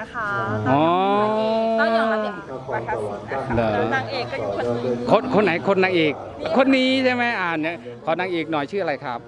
นะคะอ๋อเต้าหยองระเบียบวาทศิลป์นะคะเหรอแล้วนางเอกก็อยู่คนนี้คนคนไหนคนนางเอก คนนี้ใช่ไหมอ่านเนี่ยขอนางเอกหน่อยชื่ออะไรครับ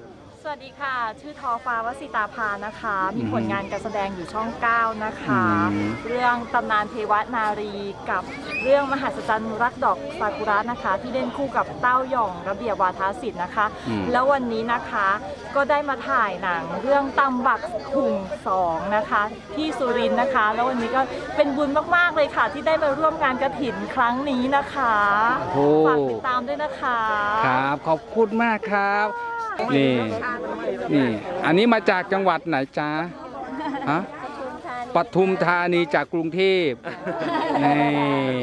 สวัสดีค่ะ ชื่อทอฟ้าวสิตาภานะคะ มีอืมผลงานการแสดงอยู่ช่อง 9 นะคะ อืม เรื่องตำนานเทวนารีกับเรื่องมหัศจรรย์รักดอกซากุระนะคะ ที่เล่นคู่กับเต้าหย่องระเบียบวาทศิลป์นะคะ อืม แล้ววันนี้นะคะก็ได้มาถ่ายหนังเรื่องตำบักหุ่งสองนะคะ ที่สุรินทร์นะคะ แล้ววันนี้ก็เป็นบุญมากๆเลยค่ะ ที่ได้มาร่วมงานกระถินครั้งนี้นะคะโอ้ ฝากติดตามด้วยนะคะ ครับ ขอบคุณมากครับ นี่นี่ อันนี้มาจากจังหวัดไหนจ๊ะฮะปทุมธานีจากกรุงเทพนี่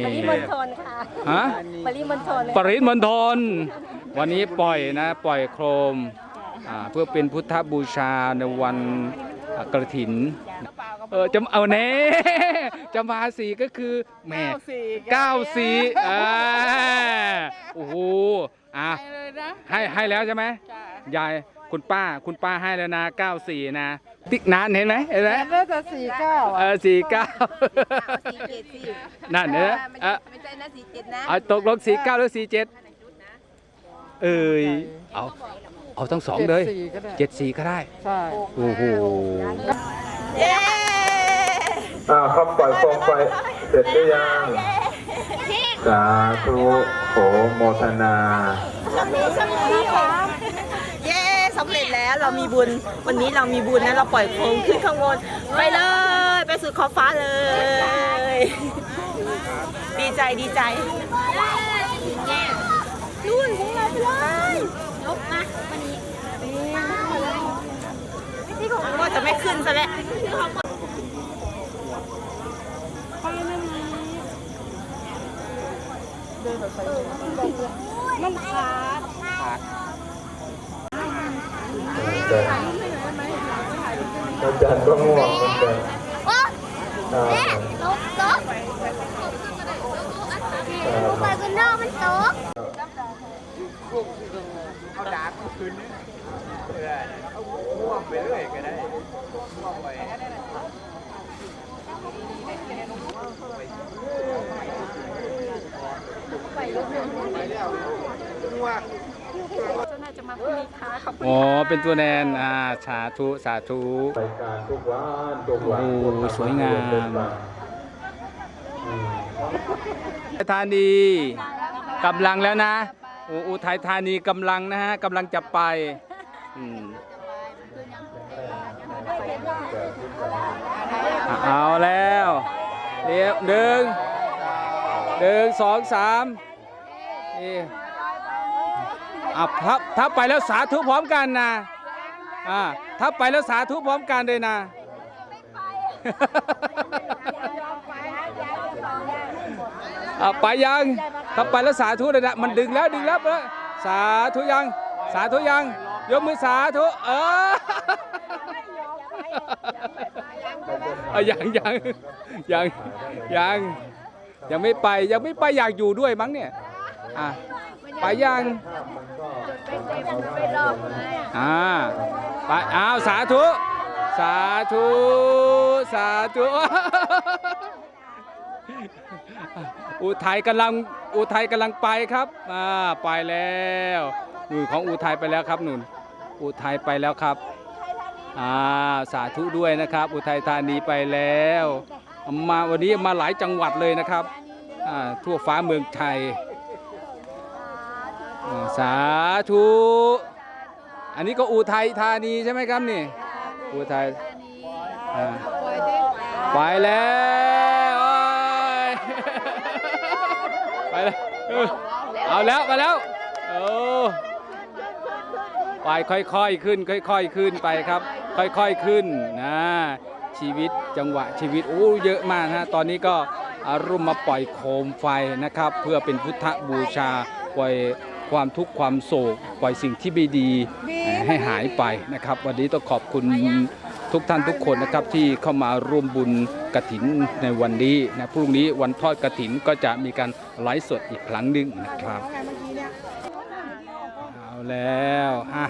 ปริมณฑลค่ะฮะปริมณฑลปริมณฑลวันนี้ปล่อยนะ ปล่อยโครมอ่าเพื่อเป็นพุทธบูชาในวันอ่ากระถิน เออจะเอาแน่จะมาสีก็คือแหม่เก้าสี่อ่าโอ้โห อะให้ให้แล้วใช่ไหมยายคุณป้าคุณป้าให้แล้วนะเก้าสี่นะ ติ๊กนานเห็นไหมเห็นไหมแล้วจะสี่เก้าเออสี่เก้าสี่เจ็ดสี่นั่นเนอะไม่เออไม่ใช่นะสี่เจ็ดนะเอาตกลงสี่เก้าหรือสี่เจ็ดเอ้ยเอาเอาทั้งสองเลยสี่ก็ได้ เจ็ดสี่ก็ได้ ใช่ โอ้โห อ่าครับปล่อยโคมไฟเสร็จหรือยังสาธุโขโมทนาเย้สำเร็จแล้วเรามีบุญ วันนี้เรามีบุญนะเราปล่อยโคมขึ้นข้างบนไปเลย ไปสู่ขอบฟ้าเลย ดีใจดีใจนู่นของเราไปเลยยกมาวันนี้ว่าจะไม่ขึ้นซะแล้ว อาจารย์ก็ง่วงเหมือนกันอ่าลบลบไปกันนอกมันตกเจ้านายจะมาพรุ่งนี้ค่ะขอบคุณอ๋อเป็นตัวแนน อ่า สาธุ สาธุ ไปการทุกวันทุกวันโอ้โหสวยงามอืมธานีกำลังแล้วนะโอ้อุทัยธานีกำลังนะฮะกำลังจะไปอืมอะเอาแล้วเรียบหนึ่งหนึ่งสองสาม อะถ้าถ้าไปแล้วสาธุพร้อมกันนะอ่าถ้าไปแล้วสาธุพร้อมกันเลยนะ อะไปยังถ้าไปแล้วสาธุเลยนะมันดึงแล้วดึงแล้วเลยสาธุยัง สาธุยังยกมือสาธุเออเอายังยังยังยังยังไม่ไปยังไม่ไปอยากอยู่ด้วยมั้งเนี่ย อะไปยังอ่าไปอ้าวสาธุ สาธุ สาธุอุทัยกำลังอุทัยกำลังไปครับอ่าไปแล้วนู่นของอุทัยไปแล้วครับนุ่นอุทัยไปแล้วครับอ่าสาธุด้วยนะครับ อุทัยธานีไปแล้วมาวันนี้มาหลายจังหวัดเลยนะครับอ่าทั่วฟ้าเมืองไทย สาธุ อันนี้ก็อุทัยธานีใช่ไหมครับนี่ อุทัยไปแล้วไปแล้วเออเอาแล้วมาแล้วโอ้ไปค่อยๆขึ้น ค่อย ๆขึ้นไปครับ ค่อยๆขึ้นนะชีวิตจังหวะชีวิตโอ้เยอะมากนะตอนนี้ก็อารุมมาปล่อยโคมไฟนะครับ เพื่อเป็นพุทธบูชาปล่อย ความทุกข์ความโศกปล่อยสิ่งที่ไม่ดีให้หายไปนะครับ วันนี้ต้องขอบคุณทุกท่านทุกคนนะครับที่เข้ามาร่วมบุญกระถินในวันนี้นะพรุ่งนี้วันทอดกระถินก็จะมีการไลฟ์สดอีกครั้งหนึ่งนะครับเอาแล้วอะ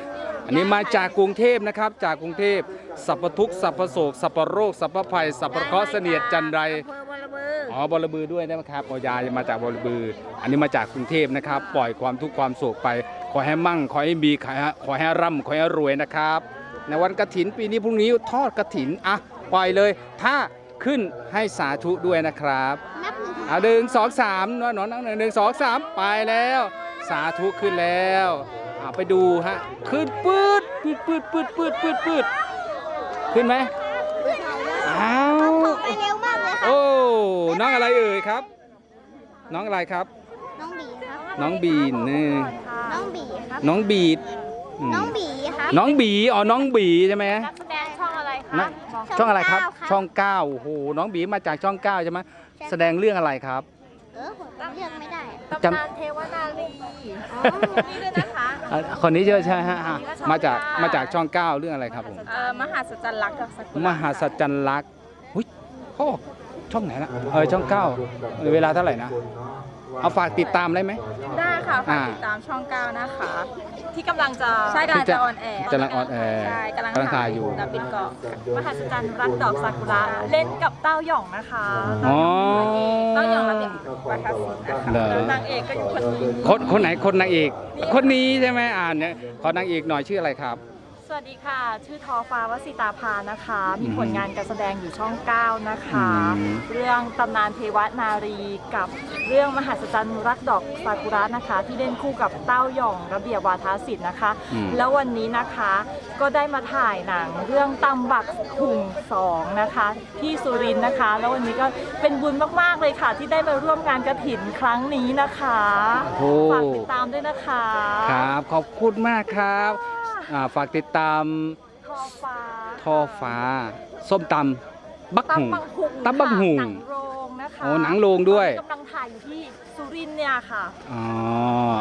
อันนี้มาจากกรุงเทพนะครับจากกรุงเทพสัพพทุกสัพพโศกสัพพโรคสัพพภัยสัพพเคราะห์เสนียดจันไร อำเภอบรบืออ๋อบรบือด้วยนะครับปอยามาจากบรบือ อันนี้มาจากกรุงเทพนะครับ ปล่อยความทุกข์ความโศกไป ขอให้มั่ง ขอให้มีขอให้ขอให้ร่ำขอให้รวยนะครับ ในวันกระถินปีนี้พรุ่งนี้ทอดกระถินอะปล่อยเลย ถ้าขึ้นให้สาธุด้วยนะครับนับหนึ่งเอาหนึ่งสองสามนอนนอนหนึ่งหนึ่งสองสามไปแล้ว สาธุขึ้นแล้วเอาไปดูฮะขึ้นปืดปืดปืดปืดปืดปืดปืดขึ้นไหมอ้าว ไปเร็วมากเลยค่ะโอ้ น้องอะไรเอ่ยครับ น้องอะไรครับ น้องบีครับ น้องบีนนี่น้องบีครับ น้องบีดอืมน้องบีครับน้องบีอ๋อน้องบีใช่ไหม นักแสดงช่องอะไรคะนะบอกช่องอะไรครับช่องเก้าครับช่องเก้าโอ้โหน้องบีมาจากช่องเก้าใช่ไหมแสดงเรื่องอะไรครับ เออผมเลือกไม่ได้จำตำนานเทวนารีอ๋อนี่ด้วยนะคะอะคนนี้ใช่ไหมใช่ฮะอะคนนี้ก็ช่องมาจากเก้ามมาจากช่องเก้าเรื่องอะไรครับผม เอ่อมหาสัจจรักษ์กับสักุระมหาสัจจันลักษณ์หุ้ยเขาออก ช่องไหนนะเออช่องเก้าเวลาเท่าไหร่นะ เอาฝากติดตามได้ไหม ได้ค่ะฝากอ่าติดตามช่อง9นะคะ ที่กำลังจะใช่กำลังจะออนแอร์กำลังออนแอร์ใช่กำลังกำลังถ่ายอยู่ดับบินเกาะมหัศจรรย์รักดอกซากุระเล่นกับเต้าหย่องนะคะอ๋อต้องยอมรับอย่างวัฒนศิลป์นะคะเหรอนางเอกก็อยู่คนนี้คนคนไหนคนนางเอก คนนี้ใช่ไหมอ่านเนี่ยขอนางเอกหน่อยชื่ออะไรครับ สวัสดีค่ะ ชื่อทอฟ้าวสิตาภานะคะ มีอืมผลงานการแสดงอยู่ช่อง 9 นะคะอืมเรื่องตำนานเทวนารีกับเรื่องมหัศจรรย์รักดอกซากุระนะคะ ที่เล่นคู่กับเต้าหย่องระเบียบวาทศิลป์นะคะอืมแล้ววันนี้นะคะก็ได้มาถ่ายหนังเรื่องตำบักหุ่งสองนะคะ ที่สุรินทร์นะคะ แล้ววันนี้ก็เป็นบุญมากๆเลยค่ะ ที่ได้มาร่วมงานกระถินครั้งนี้นะคะโอ้ฝากติดตามด้วยนะคะ ครับ ขอบคุณมากครับ อ่าฝากติดตามทอฟ้าท่อฟ้า ส้มตำบักหุง ตำบักหุ่งตำบักหุ่งค่ะหนังโรงนะคะโอ้หนังโรงด้วย ตอนนี้กำลังถ่ายอยู่ที่สุรินทร์เนี่ยค่ะอ๋อ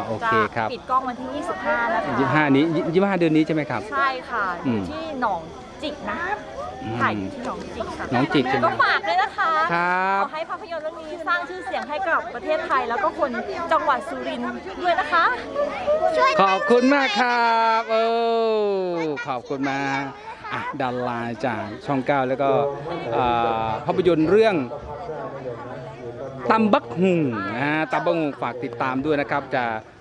โอเคครับจะปิดกล้องวันที่ 25 นะคะยี่ห้านี้ยี่ห้าเดือนนี้ใช่ไหมครับ ใช่ค่ะ อือยู่มที่หนองจิกนะอืม ถ่ายอยู่ที่หนองจิกค่ะหนองจิกใช่ไหม ก็ฝากด้วยนะคะครับ ขอให้ภาพยนตร์เรื่องนี้สร้างชื่อเสียงให้กับประเทศไทย แล้วก็คนจังหวัดสุรินทร์ด้วยนะคะ ขอบคุณมากครับเออขอบคุณมากอะดาราจากช่องเก้าแล้วก็อ่าภาพยนตร์เรื่องตำบักหุงนะฮะตำบักหุงฝากติดตามด้วยนะครับจะอ่า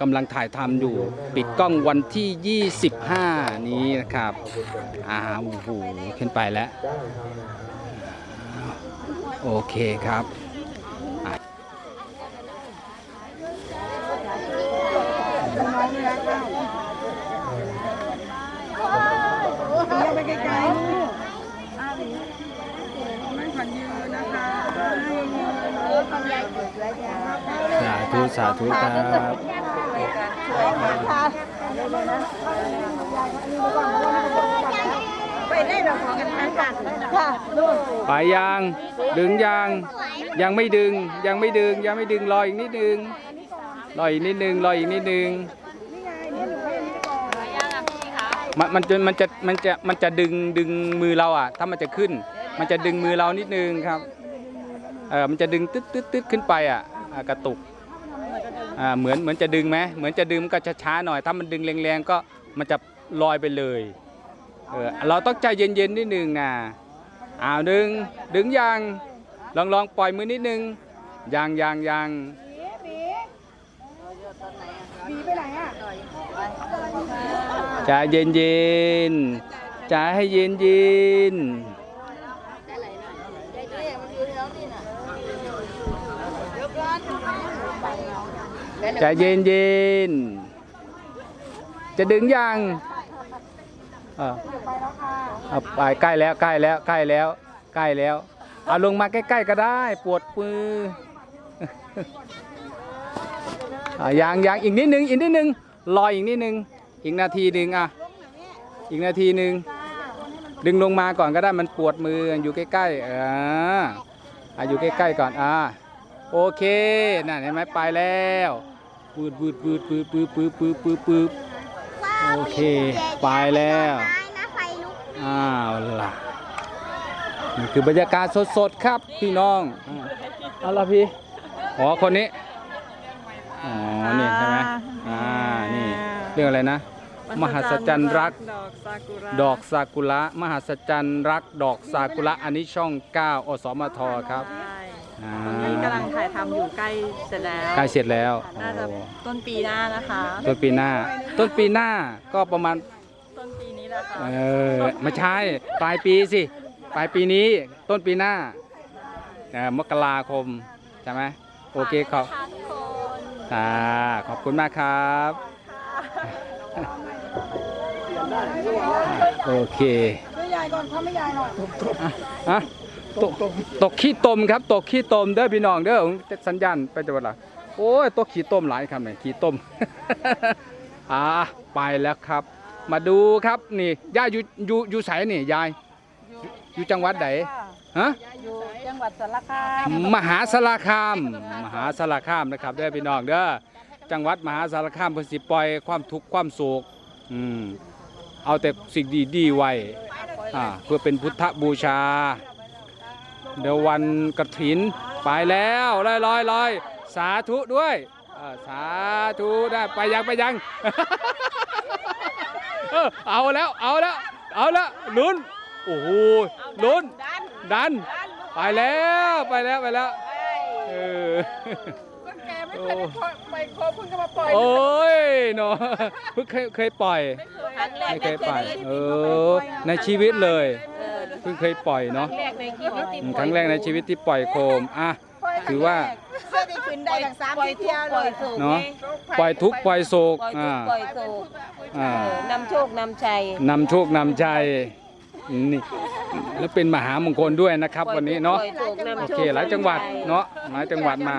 กำลังถ่ายทำอยู่ปิดกล้องวันที่ 25 นี้นะครับอ่าโอ้โหขึ้นไปแล้ว โอเคครับสาธุสาธุครับ ไปได้เราขอกันทางกันไปยังดึงยังยังไม่ดึง ยังไม่ดึง ยังไม่ดึง รออีกนิดนึง รออีกนิดนึง รออีกนิดนึง มันมันจะมันจะมันจะมันจะดึงดึงมือเราอะ ถ้ามันจะขึ้น มันจะดึงมือเรานิดนึงครับ เออมันจะดึงตึ๊ดตึ๊ดตึ๊ดขึ้นไปอะ กระตุก อ่าเหมือนเหมือนจะดึงไหมเหมือนจะดึงมันก็ช้าๆหน่อย ถ้ามันดึงแรงๆก็มันจะลอยไปเลยเออเราต้องใจเย็นๆนิดนึงนะอ้าวดึงดึงยังลองลองปล่อยมือนิดนึงยังยังยังใจเย็นเย็นๆใจให้เย็นๆ ใจะเย็นเย็นๆจะดึงยังเออเอาไปใกล้แล้วใกล้แล้วใกล้แล้วใกล้แล้วเอาลงมาใกล้ๆก็ได้ ปวดมืออะยังยังอีกนิดนึงอีกนิดนึงรออีกนิดนึงอีกนาทีหนึ่งอะอีกนาทีหนึ่งดึงลงมาก่อนก็ได้มันปวดมืออยู่ใกล้ๆเอออะอยู่ใกล้ๆก่อนอะโอเคนั่นเห็นไหมไปแล้ว ปืดปืดปืดปืดปืดปืดปืดปืดปืดโอเค ไปแล้วนะไฟลุกอ้าวล่ะนี่คือบรรยากาศสดๆครับพี่น้องอ่าเอาละพี่อ๋อคนนี้ อ๋อ นี่ใช่ไหมอ่า นี่ เรื่องอะไรนะมมหัศจรรย์รักดอกซากุระดอกซากุระ มหัศจรรย์รัก ดอกซากุระ อันนี้ช่อง 9 อสมทครับใช่อ่า ตอนนี้กำลังถ่ายทำอยู่ใกล้เสร็จแล้ว ใกล้เสร็จแล้วน่าจะโอ้ต้นปีหน้านะคะ ต้นปีหน้า ต้นปีหน้าก็ประมาณ ต้นปีนี้แหละค่ะ เออไม่ใช่ปลายปีสิ ปลายปีนี้ต้นปีหน้าเอ่อมกราคม ใช่ไหมโอเคขอบฝากทุกคนอ่าขอบคุณมากครับโอเคไม่ยายก่อนพ่อไม่ยายหน่อย อะ ตกตกขี้ตมครับ ตกขี้ตมเด้อพี่น้องเด้อผมจะสัญญาณไปจังหวัดละโอ้ยตกขี้ต้มหลายคำเลยขี้ต้มอ่าไปแล้วครับ มาดูครับนี่ยายอยู่อยู่อยู่ไสนี่ยายอยู่อยู่จังหวัดไหนฮะอยู่จังหวัดสารคามมหาสารคาม มหาสารคามนะครับเด้อพี่น้องเด้อจังหวัดมหาสารคามเพิ่นสิปล่อยความทุกข์ความโศกอืมเอาแต่สิ่งดีๆไว้อ่าเพื่อเป็นพุทธบูชา เดี๋ยววันกระถินไปแล้วลอยลอยลอยสาธุด้วยอ่าสาธุได้ไปยังไปยังเออเอาแล้วเอาแล้วเอาแล้วลุ้นโอ้โหลุ้นดันไปแล้วไปแล้วไปแล้วเออโอ้โอ้ยเนาะเพิ่งเคยเคยปล่อยไม่เคยปล่อยเออในชีวิตเลย เพิ่งเคยปล่อยเนาะแรกในชีวิตที่อืมครั้งแรกในชีวิตที่ปล่อยโคมอะถือว่า เสื้อได้ขึ้นได้ทั้งสามปล่อยที่ทุกเที่ยวข์ปเลล่อยยโศกเนาะปล่อยทุกข์ปล่อยโศกปล่อยทุอ่ากข์ปล่อยโศกอ่าเออนำโชคนำชัยนำโชคนำใจนี่แล้วเป็นมหามงคลด้วยนะครับ วันนี้เนาะปล่อยโศกนำโอโชเคหลายจังหวัดเนาะหลายจังหวัดมา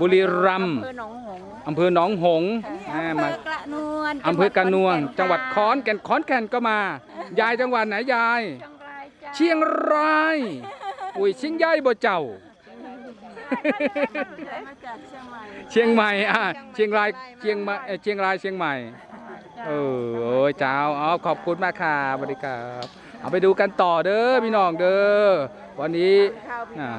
บุรีรัมย์อำเภอหนองหงส์อำเภอหนองหงส์อ่ามากระนวลอำเภอกระนวงจังหวัดขอนแก่นขอนแก่นก็มา ยายจังหวัดไหนยาย เชียงรายอุ้ยเชียงใหญ่บ่เจ้าเชียงใหม่อะเชียงรายเชียงใหม่เอ่อเชียงรายเชียงใหม่ เออโอ้ยเจ้าเอาขอบคุณมากค่ะบริการเอาไปดูกันต่อเด้อพี่น้องเด้อวันนี้อ่า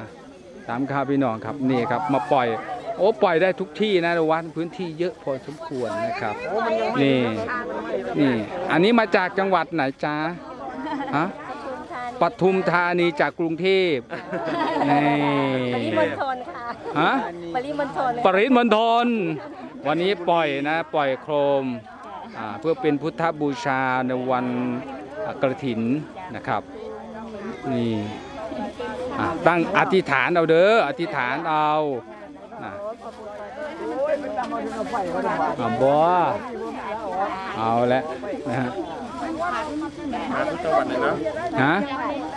ตามข่าวพี่น้องครับนี่ครับมาปล่อย โอ้ปล่อยได้ทุกที่นะวัดพื้นที่เยอะพอสมควรนะครับนี่นี่ อันนี้มาจากจังหวัดไหนจ้าฮะ ปทุมธานีจากกรุงเทพนี่ปริมณฑลค่ะฮะปริมณฑลปริมณฑลวันนี้ปล่อยนะปล่อยโคมอ่าเพื่อเป็นพุทธบูชาในวันอ่ากระถินนะครับนี่อ่าตั้งอธิษฐานเอาเด้ออธิษฐานเอานะอ่าบัวเอาแล้วนะฮะ มาทุกจังหวัดเลยนะฮะ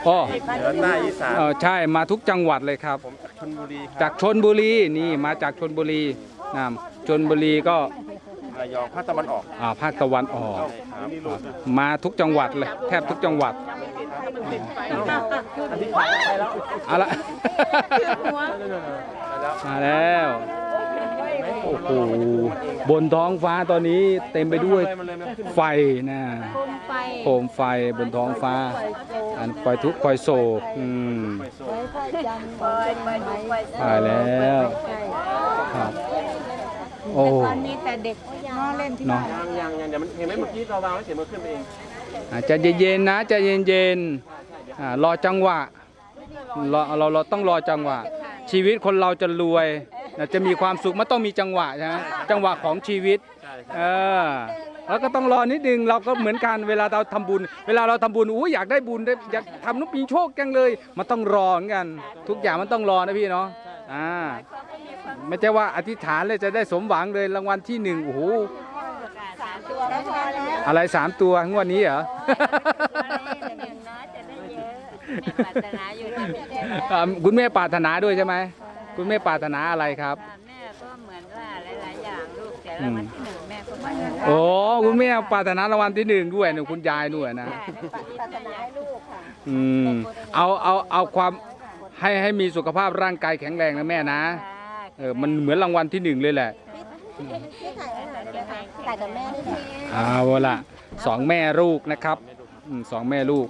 อ๋อเหนือใต้อีสานเออใช่มาทุกจังหวัดเลยครับ ผมจากชลบุรีครับจากชนบุรีนี่มาจากชนบุรีนะชนบุรีก็ระยองภาคตะวันออกอ่าภาคตะวันออก ครับนี่ลูกนะมาทุกจังหวัดเลยแทบทุกจังหวัดเอาละ มาแล้ว โอ้โหบนท้องฟ้าตอนนี้เต็มไปด้วยไฟนะโคมไฟโคมไฟบนท้องฟ้า อันปล่อยทุกข์ปล่อยโศกอืมปล่อยปล่อยทุกข์ปล่อยโศกตายแล้วครับโอ้ตอนนี้แต่เด็กน้องเล่นที่เนาะยังยังยังเดี๋ยวมันเห็นไหมเมื่อกี้เราวางไว้เสียงมันขึ้นไปเองอาจจะเย็นๆนะใจะเย็นๆอ่ารอจังหวะรอเราเราต้องรอจังหวะ ชีวิตคนเราจะรวย นะจะมีความสุขมันต้องมีจังหวะใช่ไหมจังหวะของชีวิตเออแล้วก็ต้องรอนิดนึงเราก็เหมือนกันเวลาเราทำบุญ เวลาเราทำบุญอู้อยากได้บุญได้อยากทำนุปีโชคจังเลย มันต้องรอเหมือนกัน ทุกอย่างมันต้องรอนะพี่เนาะอ่าไม่ใช่ว่าอธิษฐานเลยจะได้สมหวังเลยรางวัลที่หนึ่งโอ้โหตัวแล้วพอแล้วอะไรสามตัวงวดนี้เหรออย่างน้อยจะได้เยอะแม่ปรารถนาอยู่ที่ไม่ได้แล้วอ่าคุณแม่ปรารถนาด้วยใช่ไหม คุณแม่ปรารถนาอะไรครับ แม่ก็เหมือนว่าหลายๆอย่างลูกแต่ละวันที่หนึ่งแม่ก็ปรารถนาโอ้คุณแม่ปรารถนารางวัลที่หนึ่งด้วยเนี่ยคุณยายด้วยนะปรารถนาให้ลูกค่ะอืมเอาเอาเอาความให้ให้มีสุขภาพร่างกายแข็งแรงนะแม่นะเออมันเหมือนรางวัลที่หนึ่งเลยแหละถ่ายกับแม่ด้วยนะเอาละสองแม่ลูกนะครับอืมสองแม่ลูก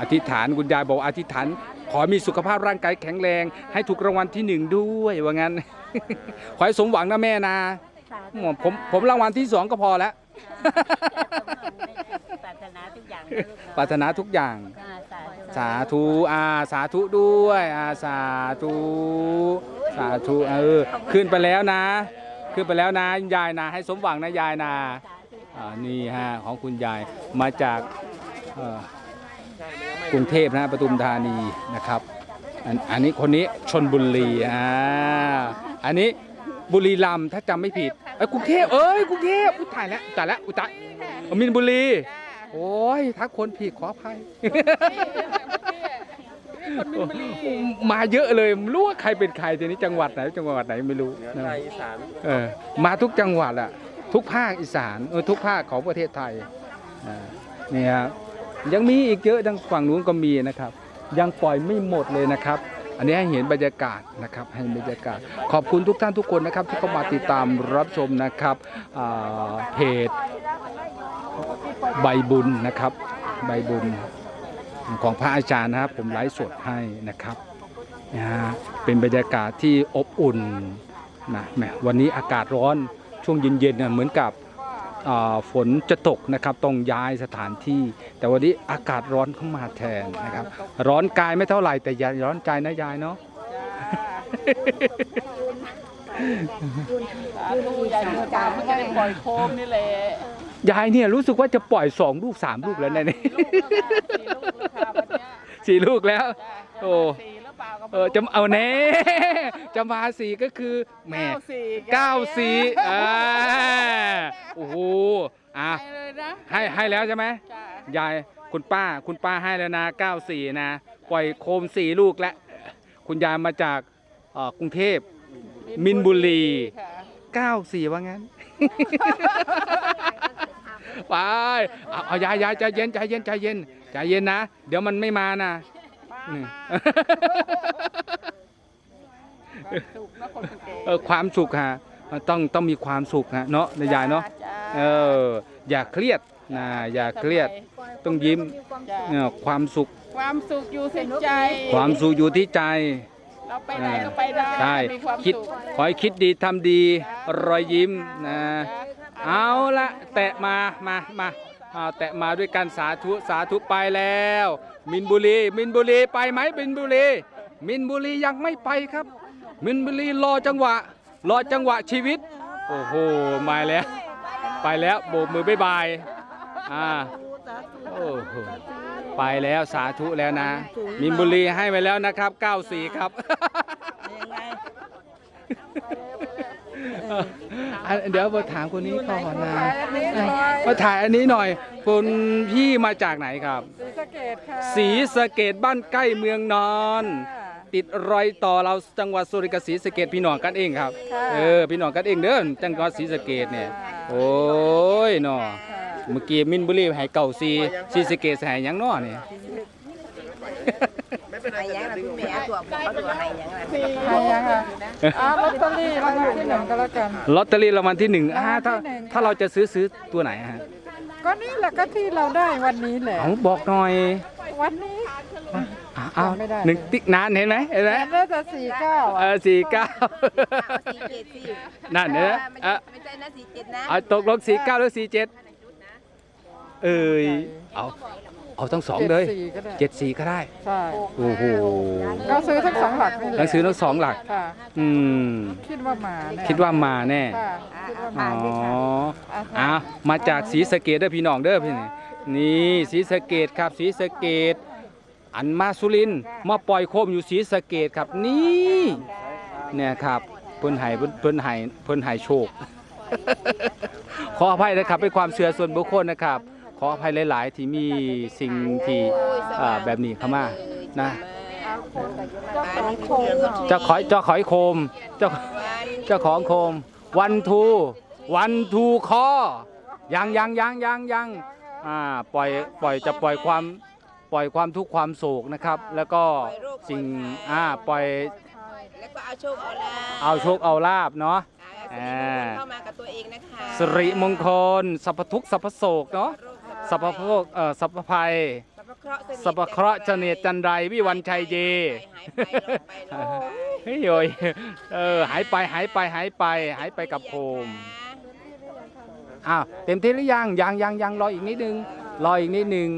อธิษฐานคุณยายบอกว่าอธิษฐาน ขอมีสุขภาพร่างกายแข็งแรง ให้ถูกรางวัลที่หนึ่งด้วยว่างั้น ขอให้สมหวังนะแม่นะผมผมผมรางวัลที่สองก็พอแล้วปรารถนาทุกอย่างนะลูกปรารถนาทุกอย่างค่ะสาธุสาธุอาสาธุด้วยอาสาธุสาธุเออขึ้นไปแล้วนะ ขึ้นไปแล้วนะยายนะ ให้สมหวังนะยายนะอ่านี่ฮะของคุณยายมาจากเอ่อ กรุงเทพนะปทุมธานีนะครับอันอันนี้คนนี้ชนบุรีอ่าอันนี้บุรีรัมย์ถ้าจำไม่ผิดเอ้ยกรุงเทพเอ้ยกรุงเทพอุ้ยตายแล้วตายแล้วอุ้ยตายเอามินบุรี โอ้ยทักคนผิดขออภัย มาเยอะเลยไม่รู้ว่าใครเป็นใครทีนี้จังหวัดไหนจังหวัดไหนไม่รู้นะเออมาทุกจังหวัดอะทุกภาคอีสานเออทุกภาคของประเทศไทยอ่านี่ครับ ยังมีอีกเยอะทางฝั่งนู้นก็มีนะครับ ยังปล่อยไม่หมดเลยนะครับ อันนี้ให้เห็นบรรยากาศนะครับให้บรรยากาศ ขอบคุณทุกท่านทุกคนนะครับ ที่เข้ามาติดตามรับชมนะครับเพจใบบุญนะครับ ใบบุญของพระอาจารย์นะครับ ผมไลฟ์สดให้นะครับนะฮะเป็นบรรยากาศที่อบอุ่นนะแหมวันนี้อากาศร้อนช่วงเย็นๆนะเหมือนกับ ฝนจะตกนะครับต้องย้ายสถานที่ แต่วันนี้อากาศร้อนเข้ามาแทนนะครับ ร้อนกายไม่เท่าไหร่แต่อย่าร้อนใจนะยายเนาะยายเนี่ยรู้สึกว่าจะปล่อยสองลูกสามลูกแล้วเนี่ยสี่ลูกแล้ว โอ้ เออจะเอาแน่จะมาสี่ก็คือแหม่เก้าสี่อ่าโอ้โหอะให้ให้แล้วใช่ไหมยายคุณป้าคุณป้าให้แล้วนะเก้าสี่นะ ปล่อยโคมสี่ลูกแล้วคุณยายมาจากเอ่อกรุงเทพ มินบุรีเก้าสี่ว่างั้น ไปเอาเอายายยายใจเย็นใจเย็นใจเย็นใจเย็นนะ เดี๋ยวมันไม่มานะ อืมเออความสุขฮะมันต้องต้องมีความสุขฮะเนาะนายยายเนาะเอออย่าเครียดนะอย่าเครียด ต้องยิ้ม เออความสุข ความสุขอยู่ที่ใจความสุขอยู่ที่ใจ เราไปไหนก็ไปได้ใช่มีความคิดสุข ขอให้คิดดีทำดีรอยยิ้มนะ เอาละแตะมามามาเอาแตะมาด้วยกันสาธุสาธุไปแล้ว มินบุรี มินบุรีไปไหมมินบุรี มินบุรียังไม่ไปครับ มินบุรีรอจังหวะ รอจังหวะชีวิต โอ้โห มาแล้ว ไปแล้วโบกมือบ๊ายบาย อ่า โอ้โห ไปแล้วสาธุแล้วนะ มินบุรีให้ไปแล้วนะครับ 94 ครับอะเดี๋ยวมาถามคนนี้ก่อนนะมาถ่ายอันนี้หน่อยคุณพี่มาจากไหนครับศรีสะ เกดค่ะศรีสะเกดบ้านใกล้เมืองนอนติดรอยต่อเราจังหวัดสุรินทร์กับศรีสะเกดพี่น้องกันเองครับเออพี่น้องกันเองเด้อจังหวัดศรีสะเกดเนี่ยโอ้ยเนาะเมื่อกี้มินบุรีให้เก่าซีศรีสะเกดใส่หยังเนาะเนี่ยไอ้ยังล่ะคุณแม่ตัวเขาตัวไอ้ยังล่ะใครยังอะอ่าลอตเตอรี่รางวัลที่หนึ่งก็แล้วกัน ลอตเตอรี่รางวัลที่หนึ่งอ่าถ้ารางวัลที่หนึ่งถ้าเราจะซื้อซื้อตัวไหนฮะ ก็นี่แหละก็ที่เราได้วันนี้แหละเอาบอกหน่อยวันนี้อะเอาจำไม่ได้หนึ่งติ๊กนานเห็นไหมเห็นไหมแต่ได้แต่สี่เก้าเออะอสี่เก้าสี่เจ็ดสี่นั่นเนี่ยเออไม่ใช่นะสี่เจ็ดนะเอาตกลงสี่เก้าหรือสี่เจ็ดเอ้ยเอา เอาทั้งสองเลยจ็ดสี่ก็ได้เจ็ดสี่ก็ได้ ใช่โอ้โหก็ซื้อทั้งสองหลักนี่แหละหนังสือทั้งสองหลัก ค่ะอืม คิดว่ามาแน่คิดว่ามาแน่ ค่ะคิดว่าอ๋มาออะมาจากศรีสะเกดเด้อพี่น้องเด้อพี่นี่นี่ศรีสะเกดครับศรีสะเกดอันมาสุรินทร์มาปล่อยโคมอยู่ศรีสะเกดครับนี่เนี่ยครับเพิ่นให้เพิ่นเพิ่นให้เพิ่นให้โชค ขออภัยนะครับเป็นความเชื่อส่วนบุคคลนะครับ ขออภัยหลาย ๆ ที่มีสิ่งที่อ่าแบบนี้เข้ามานะเจ้าขอยเจ้าขอยโคมเจ้าเจ้าของโคมวันทูวันทูคอยังยังยังยังยังอ่าปล่อยปล่อยจะปล่อยความปล่อยความทุกข์ความโศกนะครับ แล้วก็สิ่งอ่าปล่อยแล้วก็เอาโชคเอาลาภเอาโชคเอาลาบเนาะอ่าเข้ามากับตัวเองนะคะสิริมงคลสัพพทุกข์สัพพโศกเนาะ สัพพโภคเอ่อสัพพภัย สัพพเคราะห์สนิทสัพพเคราะห์เจเนตจันไรวิวันชัยเยหายไปหลงไปหลงเฮ้ยโยยเออหายไปหายไปหายไปหายไปกับโคมอ้าวเต็มที่หรือยังยังยังยังรออีกนิดนึงรออีกนิดนึง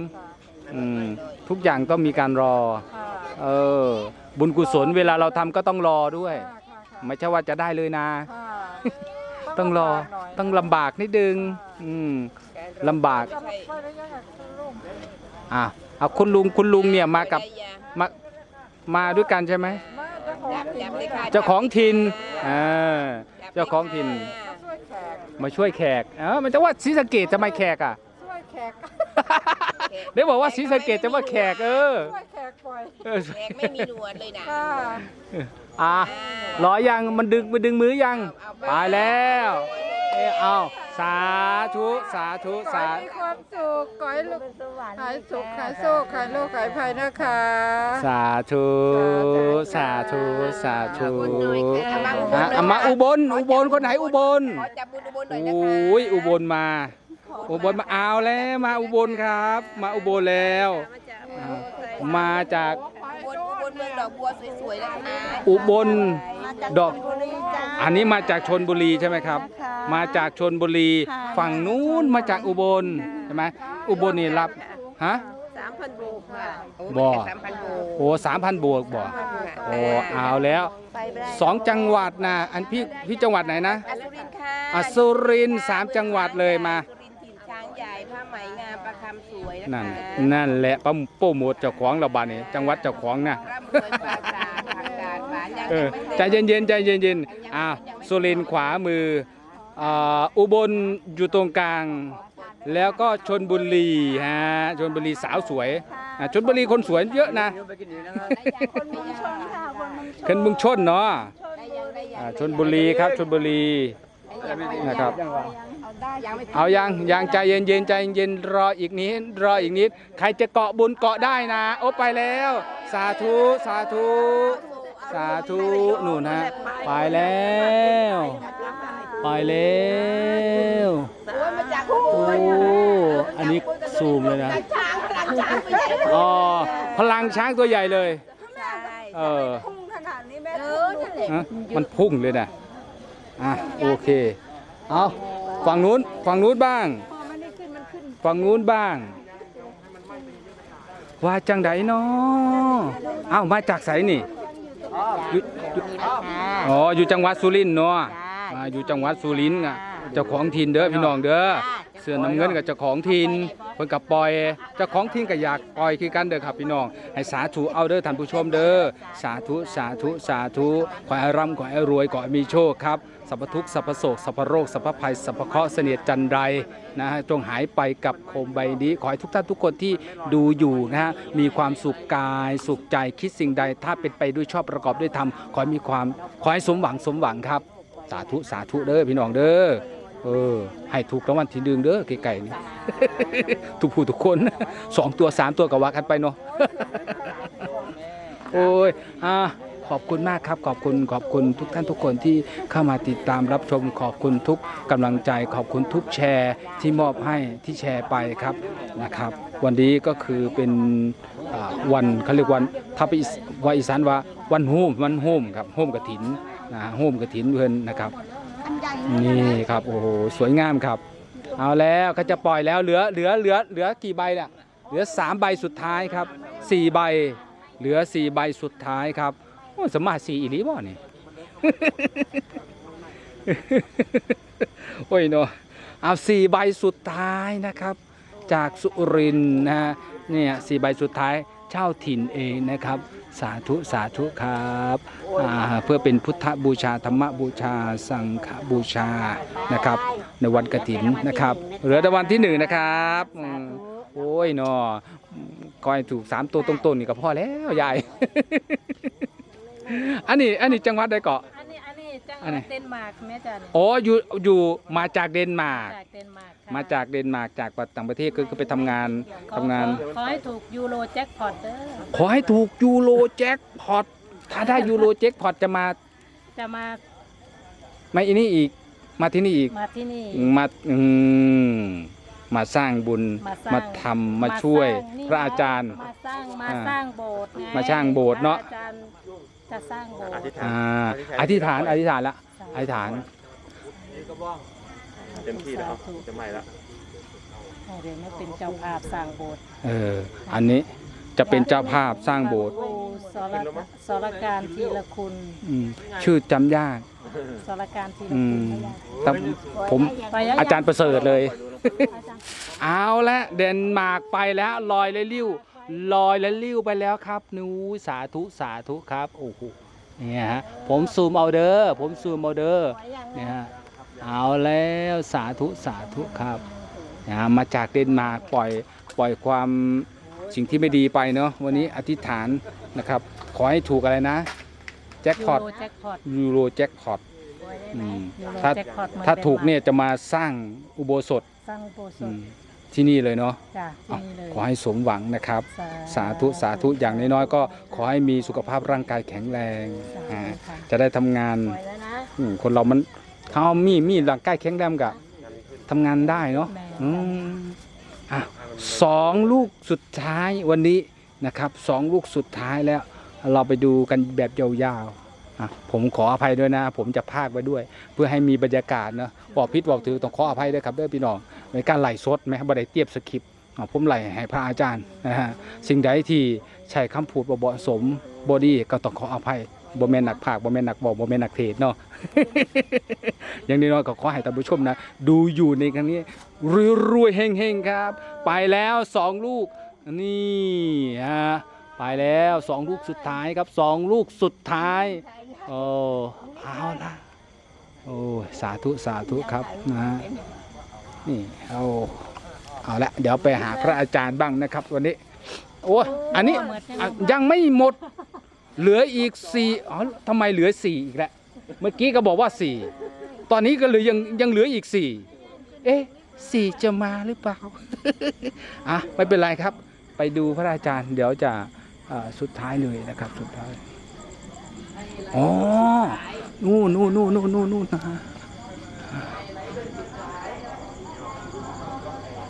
อืมทุกอย่างต้องมีการรอ ค่ะเออ บุญกุศลเวลาเราทำก็ต้องรอด้วย ค่ะค่ะไม่ใช่ว่าจะได้เลยนะ ค่ะต้องรอต้องลำบากนิดนึง อืม ลำบากจะมาช่วยได้ยังไงคุณลุงอะเอาคุณลุงคุณลุงเนี่ยมากับมามาด้วยกันใช่ไหมมาเจ้าของถิ่นเจ้าของถิ่นอ่าเจ้าของถิ่นมาช่วยแขกมาช่วยแขกเออมันจะว่าศรีสะเกดจะมาแขกอะช่วยแขกเดี๋ยวบอกว่าศรีสะเกดจะมาแขกเออช่วยแขกปล่อยเออแขกไม่มีหนวดเลยนะค่ะอะรอยังมันดึงมันดึงมือยังไปแล้ว เอ้ยเอา สาธุสาธุขอสาให้มีความสุขขอให้ลูกหายสุขหายโศกหายโรคหายภัยนะคะ สาธุสาธุสาธุอะอะมาอุบลอุบลคนไหนอุบลขอจับบุญอุบลหน่อยโอนะคะ้ยอุบลมา อุบลมาเอาแล้วมาอุบลครับ มาอุบลแล้วอ่ามาจาก อุบลอุบ ลเมืองดอกบัวสวยๆนะคะ อุบลดอกอันนี้มาจากชนบุรีใช่ไหมครับมาจากชนบุรีฝั่งนู้นมาจากอุบลใช่ไหมอุบลนี่รับฮะ สามพันโบกค่ะโอ้บ่ สามพันโบกโอ้สามพันบวกบ่โอ้เอาแล้วสองจังหวัดนะอันพี่พี่จังหวัดไหนนะอสุรินทร์ค่ะอะสุรินทร์สามจังหวัดเลยมาสุรินทร์ถิ่นช้างใหญ่ผ้าไหมงามประคำสวยนะนั่นคะนั่นแหละปั๊มโปรโมทเจ้าของเราบ้านนี่จังหวัดเจ้าของนะร่ำ รวยปราสาททางการหวานยังเออไม่ใจเสร็จเย็นๆใจเย็นๆอ้าวสุรินทร์ขวามืออ่าอุบลอยู่ตรงกลาง แล้วก็ชนบุรีฮะชนบุรีสาวสวยอะชนบุรีคนสวยเยอะนะ คนมึงชนเนาะอ่าชนบุรีครับชนบุรีนะครับ เอายังยังใจเย็นๆใจเย็นๆรออีกนิดรออีกนิด ใครจะเกาะบุญเกาะได้นะ โอ้ไปแล้ว สาธุสาธุสาธุนู่นฮะไปแล้ว ไปแล้วโอ้อันนี้ซูมเลยนะอ๋อพลังช้างตัวใหญ่เลยเออฮะมันพุ่งเลยนะอะโอเคเอา ฝั่งนู้นฝั่งนู้นบ้าง ฝั่งนู้นบ้าง ว่าจังไดเนาะเอ้ามาจากไสนี่อยู่อยู่อ๋ออยู่จังหวัดสุรินทร์เนาะอ่าอยู่จังหวัดสุรินทร์อะเจ้าของถิ่นเด้อพี่น้องเด้อเสื้อน้ำเงินกับเจ้าของถิ่นเพิ่นกับปล่อยเจ้าของถิ่นก็อยากปล่อยคือกันเด้อครับพี่น้องให้สาธุเอาเด้อท่านผู้ชมเด้อสาธุสาธุสาธุขอให้ร่ำขอให้รวยขอให้มีโชคครับ สัพพทุกสัพพโศกสัพพโรคสัพพภัยสัพพเคราะห์เสนียดจันไรนะฮะจงหายไปกับโคมใบนี้ ขอให้ทุกท่านทุกคนที่ดูอยู่นะฮะมีความสุขกายสุขใจคิดสิ่งใด ถ้าเป็นไปด้วยชอบประกอบด้วยธรรมขอให้มีความขอให้สมหวังสมหวังครับ สาธุสาธุเด้อพี่น้องเด้อเออให้ถูกรางวัลที่หนึ่งเด้อไก่ๆนี่ทุกผู้ทุกคนสองตัวสามตัวก็ว่ากันไปเนาะโอ้ยอ่า ขอบคุณมากครับ ขอบคุณขอบคุณทุกท่านทุกคนที่เข้ามาติดตามรับชม ขอบคุณทุกกำลังใจ ขอบคุณทุกแชร์ที่มอบให้ที่แชร์ไปครับนะครับ วันนี้ก็คือเป็นวันเขาเรียกวันถ้าไปว่าอีสานว่าวันโฮมวันโฮมครับโฮมกระถินนะโฮมกระถินเพื่อนนะครับนี่ครับโอ้โหสวยงามครับ เอาแล้วเขาจะปล่อยแล้วเหลือเหลือเหลือเหลือกี่ใบเนี่ยเหลือสามใบสุดท้ายครับสี่ใบ เหลือสี่ใบสุดท้ายครับ อ้สมมาสี่อีหลีบ่นี่โอ้ยเนาะเอาสี่ใบสุดท้ายนะครับ จากสุรินทร์นะฮะเนี่ยสี่ใบสุดท้ายเช่าถิ่นเองนะครับ สาธุสาธุครับอ่าเพื่อเป็นพุทธบูชาธรรมบูชา สังฆบูชานะครับ ในวันกฐินนะครับ เหลือแต่วันที่หนึ่งนะครับอืมโอ้ยเนาะก็ให้ถูกสามตัวตรงๆนี่ก็พอแล้วยาย อันนี้อันนี้จังหวัดใดเกาะ อันนี้อันนี้จังหอันไหนวัดเดนมาร์กแม่จันอ๋ออยู่อยู่มาจากเดนมาร์กจากเดนมาร์กค่ะมาจากเดนมาร์กจากต่างประเทศก็คือไปทำงานทำงาน ขอขอให้ถูกยูโรแจ็คพอตเด้อขอให้ถูกยูโรแจ็คพอตถ้าได้ยูโรแจ็คพอตจะมาจะมาไม่อีนี่อีกมาที่นี่อีกมาที่นี่ มาอืมมาสร้างบุญมาสร้างมาทำมาช่วยสร้างนี่พระอาจารย์ มาสร้างมาอ่าสร้างโบสถ์ไงมาสร้างโบสถ์เนอะพรอาจารย์ จะสร้างโบสถ์อ่าอธิษฐานอธิษฐานละอธิษฐานเต็มที่แล้วเอาจะไหม้แล้วเดี๋ยวมาเป็นเจ้าภาพสร้างโบสถ์เออ อันนี้จะเป็นเจ้าภาพสร้างโบสถ์โอ้สรสรการทีละคุณอืมชื่อจำยาก สรการทีละอืคุมณไม่ยากแต่ผม ไปแล้วอาจารย์ประเสริฐเลยอาจารย์เอาละเดนมาร์กไปแล้วลอยและลิ้ว ลอยและลิ้วไปแล้วครับนูสาธุสาธุครับโอ้โหเนี่ยฮะผมซูมเอาเด้อผมซูมเอาเด้อเนี่ยฮะเอาแล้วสาธุสาธุครับนะฮะมาจากเดนมาร์กปล่อยปล่อยความสิ่งที่ไม่ดีไปเนาะวันนี้อธิษฐานนะครับ ขอให้ถูกอะไรนะ แจ็คพอตยูโรแจ็คพอตยูโรแจ็คพอตอืมยูโรถ้าแจ็คพอตหมือถ้าถูกดมาร์เนี่ยจะมาสร้างอุโบสถสร้างโบสอืถ์ม ที่นี่เลยเนาะจ้ะที่อ้าวนี่เลย ขอให้สมหวังนะครับ สาธุสาธุอย่างน้อยๆก็ขอให้มีสุขภาพร่างกายแข็งแรงสาธุอ่าค่ะ จะได้ทำงานปล่อยแล้วนะ อืมคนเรามันเขามีมีร่างกายแข็งแรงกับทำงานได้เนาะแม่ อืมอะสองลูกสุดท้ายวันนี้นะครับสองลูกสุดท้ายแล้ว เราไปดูกันแบบยาวๆอะ ผมขออภัยด้วยนะ ผมจะพากไปด้วย เพื่อให้มีบรรยากาศเนาะบอกพิษบอกถือต้องขออภัยด้วยครับเด้อพี่น้องในการไหลฟ์สดไหมบ่ได้เทียบสคริปผมไหลให้พระอาจารย์นะฮะสิ่งใดที่ใช้คำพูดบ่เหมาะสมบอดี้ก็ต้องขออภัยบ่แม่นหนักภาคบ่แม่นหนักบอกบ่แม่นหนักเทศเนาะอย่างน้อยๆก็ขอให้ท่านผู้ชมนะ ดูอยู่ในครั้งนี้รวยๆเฮงๆครับ ไปแล้วสองลูกนี่ฮะไปแล้วสองลูกสุดท้ายครับสองลูกสุดท้าย โอ้เอาละโอ้สาธุสาธุครับนะฮะนี่เอาเอาละเดี๋ยวไปหาพระอาจารย์บ้างนะครับ วันนี้โอ้อันนี้อะยังไม่หมด เหลืออีกสี่อ๋อทำไมเหลือสี่อีกแล้วเมื่อกี้ก็บอกว่าสี่ตอนนี้ก็เหลือยังยังเหลืออีกสี่เอ๊ะสี่จะมาหรือเปล่า อะไม่เป็นไรครับ ไปดูพระอาจารย์ เดี๋ยวจะสุดท้ายเลยนะครับ สุดท้าย 哦，no no no no no no。